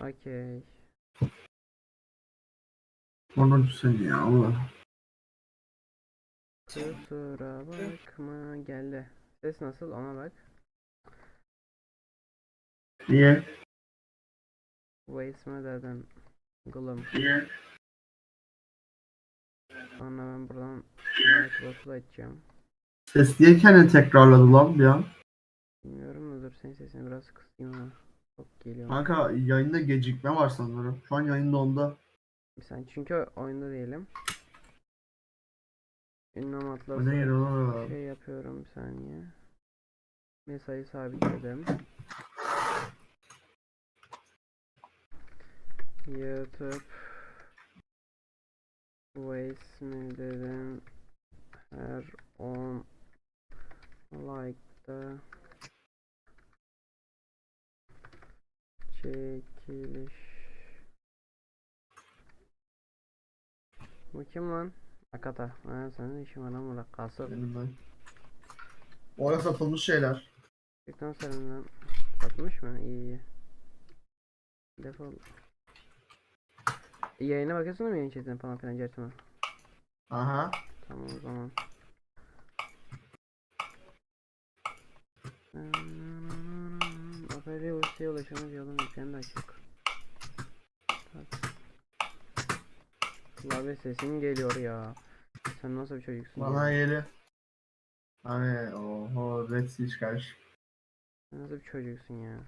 Okey. Onu sen ya Allah. Kusura bakma geldi. Ses nasıl ona bak. Niye? Waste mi dedim. Gloom. Niye? Sonra ben buradan Microsoft'u açacağım. Ses niye kendini tekrarladı lan bir an? Bilmiyorum da dur senin sesini biraz kısayım ama. Geliyor. Kanka yayında gecikme var sanırım. Şu an yayında onda. Sen çünkü oyunda değilim. Ünlem atlası ne yeri şey yapıyorum bir saniye. Mesai sabitledim. YouTube Waste mi dedim her 10 like'da çekiliş Bu kim lan? Akata. Ha senin işin var lan burada. Kasıp. Benim ben. Orada satılmış şeyler. Çıktan sarından satmış mı? İyi iyi. Defol. Yayına bakıyorsun mu yayın chatine falan filan Certime? Aha. Tamam o zaman. Opera Ulus'a ulaşımız yolun de açık. Klavye sesin geliyor ya. Sen nasıl bir çocuksun Bana ya? yeri. Hani oho Red Siege karşı. Sen nasıl bir çocuksun ya?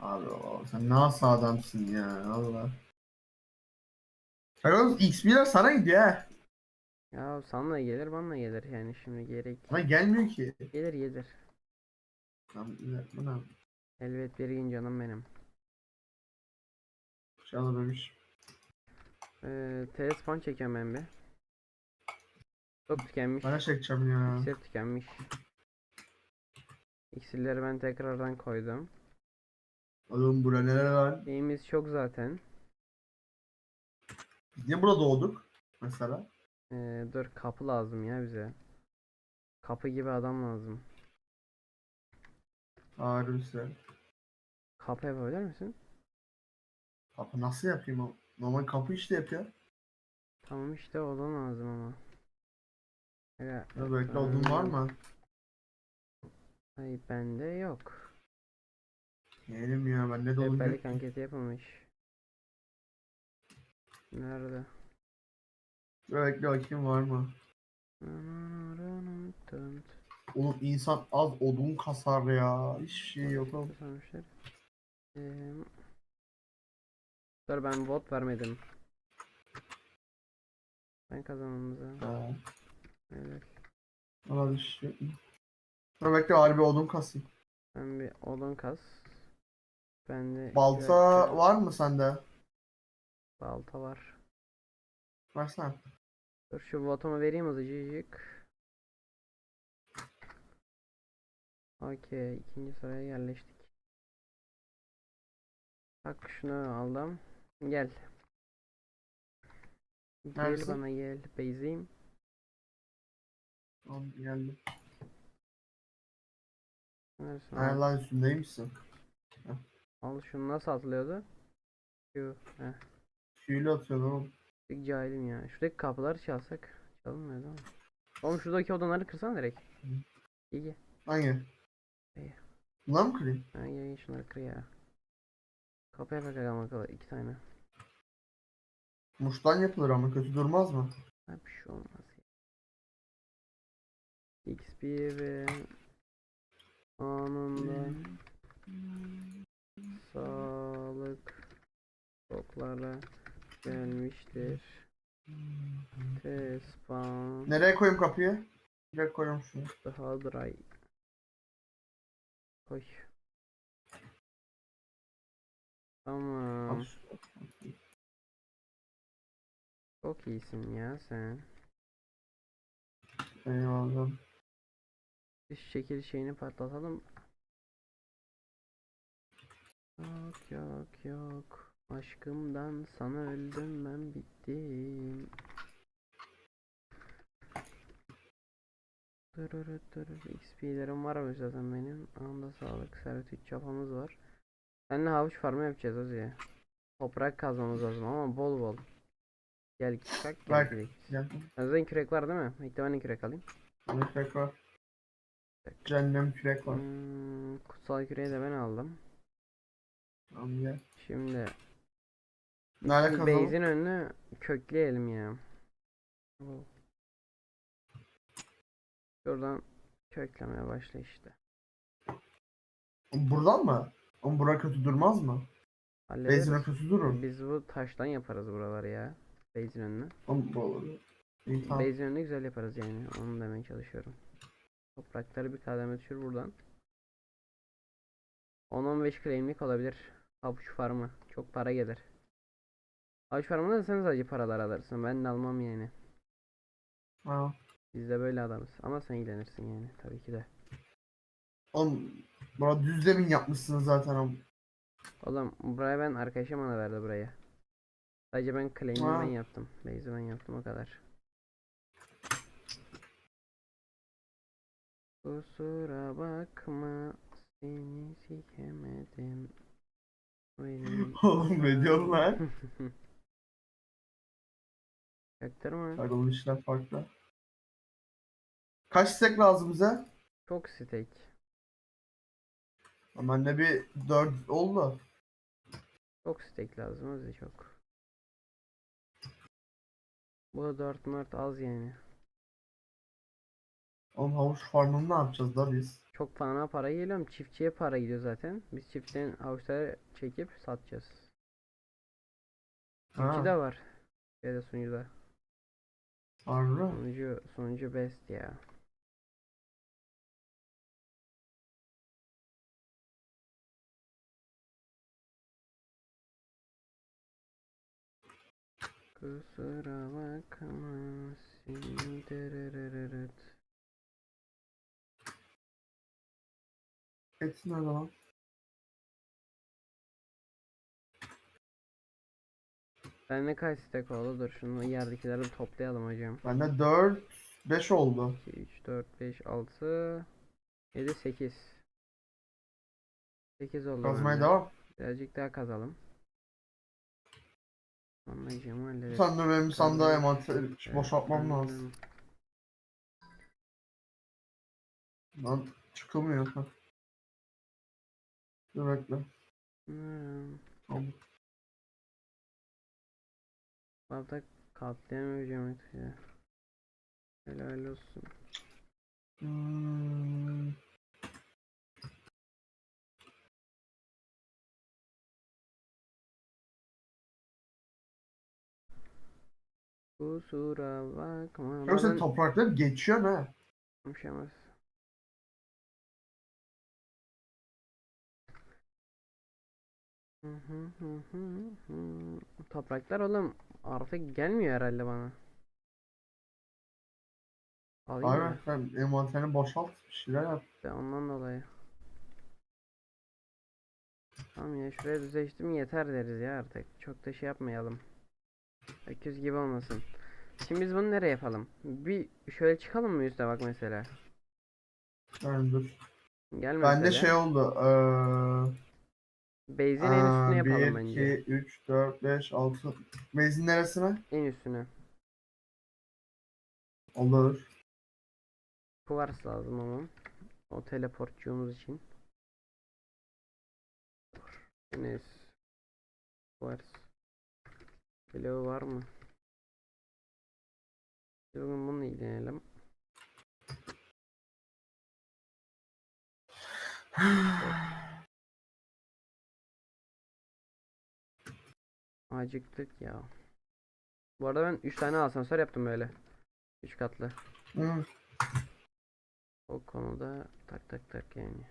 Abi o sen nasıl adamsın ya Allah. Kanka XP'ler sana gidiyor ha. Ya sana gelir bana gelir yani şimdi gerek Ama gelmiyor ki. gelir gelir. Lan bu ne? Elbet bir gün canım benim. Şey alamamış. Ee, TS spawn çekiyorum ben bir. Çok tükenmiş. Bana çekeceğim ya. İksir tükenmiş. İksirleri ben tekrardan koydum. Oğlum burada neler var? Neyimiz çok zaten. Biz niye burada doğduk? Mesela. Ee, dur kapı lazım ya bize. Kapı gibi adam lazım. Harbi Kapı yapabilir misin? Kapı nasıl yapayım o? Normal kapı işte yapıyor. Tamam işte olan lazım ama. Ya, Ya bekle odun var mı? Hayır bende yok. Yeğenim ya bende de odun yok. Anketi yapılmış. Nerede? Bekle bakayım var mı? Oğlum insan az odun kasar ya. Hiç şey yok oğlum. Kazanmışlar. Ee, dur ben vote vermedim. Ben kazanımıza. Evet. Valla bir şey yok. Dur bekle harbi odun kasayım. Ben bir odun kas. Ben de Balta güzel- var mı sende? Balta var. Versene. Dur şu votumu vereyim hızlıcık. Okey ikinci sıraya yerleştik. Bak şunu aldım. Gel. Gel Neredesin? bana gel. Beyzeyim. Tamam geldim. Neredesin? Ha lan üstündeymişsin. al şunu nasıl atılıyordu? Şu. Heh. Tüylü atıyorsun oğlum. Bir cahilim ya. Şuradaki kapıları çalsak. Çalınmıyor değil mi? Oğlum şuradaki odaları kırsana direkt. Hı. İyi. Hangi? Bunlar mı kırayım? Ha gel şunları kır ya. Kapı yapak ama kalır iki tane. Muştan yapılır ama kötü durmaz mı? Ha bir şey olmaz ya. X1 ve anında sağlık stoklara gelmiştir. T-spawn Nereye koyayım kapıyı? Direkt koyuyorum şunu. daha dry. Koy. Tamam. Çok iyisin ya sen. Eyvallah. Dış şekil şeyini patlatalım. Yok yok yok. Aşkımdan sana öldüm ben bittim. Durur durur. XP'lerim var mı zaten benim? Anda sağlık servet 3 çapamız var. Seninle havuç farmı yapacağız Ozi. Toprak kazmamız lazım ama bol bol. Gel çıkak gel Bak. Geldim. Sende kürek var değil mi? Ben de kürek alayım. Kürek var. Cehennem kürek var. Hmm, kutsal küreği de ben aldım. Tamam gel. Şimdi Nerede kazalım? base'in önünü kökleyelim ya. Oh. Şuradan köklemeye başla işte. Buradan mı? Ama bura kötü durmaz mı? Hallederiz. Kötü durur. Biz bu taştan yaparız buraları ya. Base'in önünü. Ama bu olur. İyi tamam. Base'in önünü güzel yaparız yani. Onu demeye çalışıyorum. Toprakları bir kademe düşür buradan. 10-15 claimlik olabilir. Havuç farmı. Çok para gelir. Havuç farmında da sen sadece paralar alırsın. Ben de almam yani. Ha. Biz de böyle adamız. Ama sen ilgilenirsin yani. Tabii ki de. Oğlum bura düz zemin yapmışsınız zaten ama. Oğlum buraya ben arkadaşım bana verdi burayı. Sadece ben claim'i ben yaptım. Base'i ben yaptım o kadar. Kusura bakma seni sikemedim. Oğlum ne diyorsun lan? Çaktırma. Pardon işler farklı. Kaç stack lazım bize? Çok steak. Bende bir 4 oldu. Çok steak lazım az çok. Bu 4 mört az yani. Oğlum havuç farmını ne yapacağız da biz? Çok fena para geliyor. Çiftçiye para gidiyor zaten. Biz çiftçiden avuçları çekip satacağız. Ha, de var. Şeyde sunucuda. harbi. Sunucu, sunucu best ya. Kusura bakma seni dererereret. Etsin o zaman. Bende kaç stack oldu? Dur şunu yerdekileri bir toplayalım hocam. Bende 4 5 oldu. 2, 3, 4, 5, 6, 7, 8. 8 oldu Kazmaya bende. devam. Birazcık daha kazalım. Tane de benim sandığa Kazalım. envanter boşaltmam lazım. Lan çıkılmıyor. Heh. Dur bekle. Hmm. Tamam. Hatta katlayamayacağım artık ya. Helal olsun. Hmm. Kusura bakma. Yoksa Bazen topraklar geçiyor ne? konuşamaz. Hı hı hı hı hı. Topraklar oğlum artık gelmiyor herhalde bana. Alayım Aynen mı? sen envanterini boşalt bir şeyler yap. İşte ondan dolayı. Tamam ya şuraya düzleştim yeter deriz ya artık. Çok da şey yapmayalım. Öküz gibi olmasın. Şimdi biz bunu nereye yapalım? Bir şöyle çıkalım mı üste bak mesela. Yani dur. Gel mesela. Bende şey oldu. Eee Base'in en üstüne aa, yapalım 1, bence. 2, 3, 4, 5, 6. Base'in neresine? En üstüne. Olur. Kuvars lazım ama. O teleportçuğumuz için. Enes. Kuvars. Bloğu var mı? Bugün bununla ilgilenelim. Acıktık ya. Bu arada ben 3 tane asansör yaptım böyle. 3 katlı. Hı. O konuda tak tak tak yani.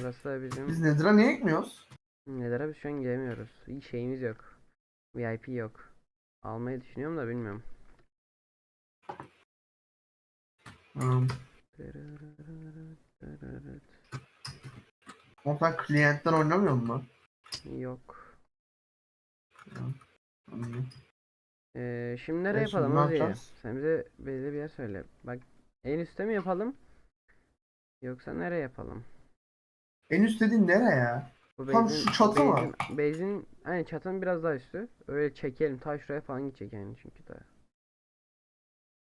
Orası da bizim Biz Nedir'a niye ekmiyoruz? Nelere biz şu an gelemiyoruz. Hiç şeyimiz yok. VIP yok. Almayı düşünüyorum da bilmiyorum. Hı. Ama sen kliyentten oynamıyor musun? Yok. Ee, şimdi nereye E, şimdi yapalım ne hadi. Sen bize belli bir yer söyle. Bak en üstte mi yapalım? Yoksa nereye yapalım? En üst dediğin nere ya? Bu Tam şu çatı mı? base'in- Base'in hani çatının biraz daha üstü. Öyle çekelim. Ta şuraya falan gidecek yani çünkü daha.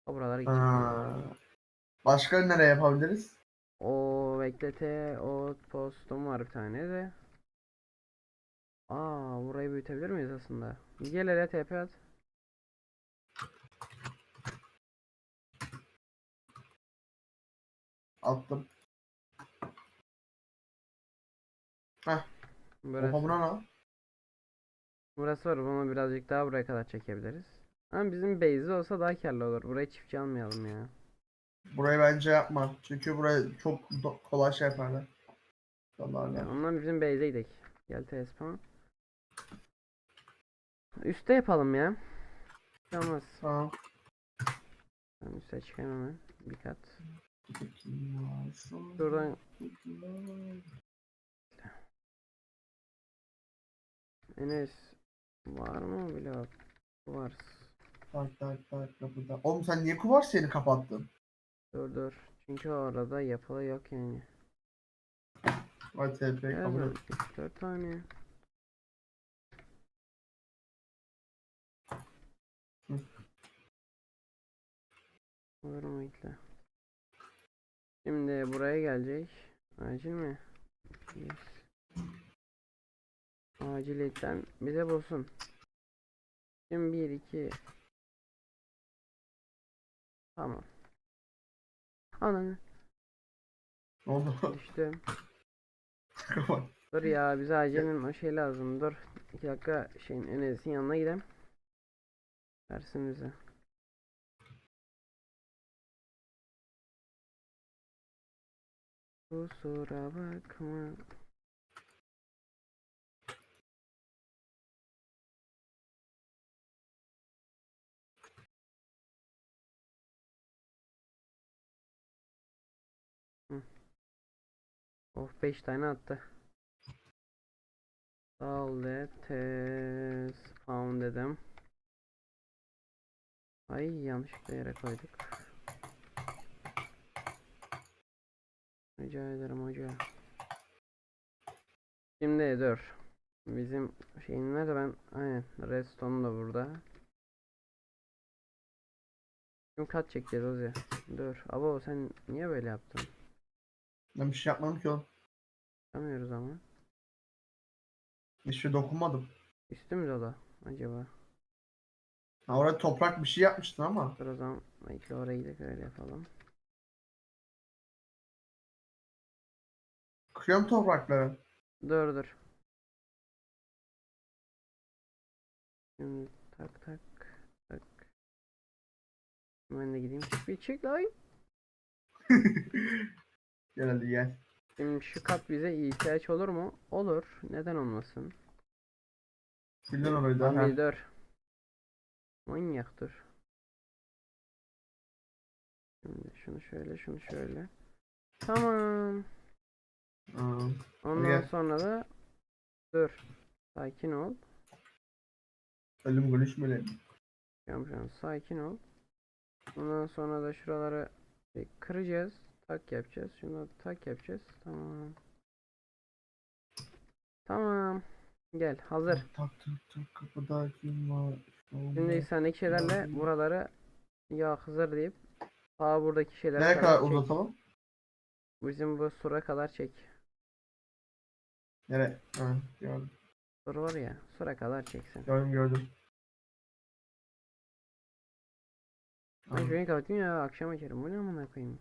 O buralara gidecek. Ha. Başka nereye yapabiliriz? O beklete o postum var bir tane de. Aa burayı büyütebilir miyiz aslında? Gel hele TP at. Attım. Heh. Burası, Oha buna ne? burası var. Bunu birazcık daha buraya kadar çekebiliriz. Ama bizim base'i olsa daha karlı olur. Burayı çiftçi almayalım ya. Burayı bence yapma. Çünkü burayı çok kolay şey yaparlar. Yaparlar. Ya ondan bizim base'e gidelim. Gel TSP. Üste yapalım ya. Olmaz. Tamam. Ben üste çıkayım hemen. Bir kat. Şuradan Enes var mı blok? Var. Tak tak tak kapıda. Oğlum sen niye kuvar seni kapattın? Dur dur. Çünkü orada yapılı yok yani. Vay TP kabul et. 4 tane. Olur mu ikle? Şimdi buraya gelecek. Acil mi? Yes. Aciliyetten bize bulsun. Şimdi 1 2 Tamam. Ananı Ne oldu? düştüm. Dur ya bize acilen o şey lazım. Dur. 2 dakika şeyin Enes'in yanına gidelim. Versin bize. Kusura bakma. Hı. Of 5 tane attı. De test found dedim. Ay yanlışlıkla yere koyduk. Rica ederim hoca. Şimdi dur. Bizim şeyin nerede ben aynen redstone da burada. Şimdi kat çekeceğiz Ozi. Dur. Abo sen niye böyle yaptın? Ben bir şey yapmadım ki oğlum. Yapamıyoruz ama. Hiçbir şey dokunmadım. Üstü mü dolu acaba? Ha oraya toprak bir şey yapmıştın ama. Dur o zaman belki oraya gidelim öyle yapalım. Kırıyorum toprakları. Dur dur. Şimdi tak tak tak. Ben de gideyim. Bir çık lan. Hadi gel. Şimdi şu kat bize ihtiyaç olur mu? Olur. Neden olmasın? Bildin orayı da. Lan bir dur. Manyak dur. Şimdi şunu şöyle şunu şöyle. Tamam. Aa, Ondan gel. sonra da dur. Sakin ol. Ölüm gülüşmeli. Yapacağım. Sakin ol. Ondan sonra da şuraları kıracağız. Tak yapacağız. Şunu tak yapacağız. Tamam. Tamam. Gel. Hazır. Tak tak tak kapıda kim var? Şimdi sendeki şeylerle buraları ya hazır deyip ta buradaki şeylere Nereye kadar uzatalım? Bizim bu sura kadar çek. Nereye? Ha, gördüm. Sur var ya. Sura kadar çeksin. Gördüm gördüm. Ben şurayı kapatayım ya akşam açarım. Bu ne amına koyayım.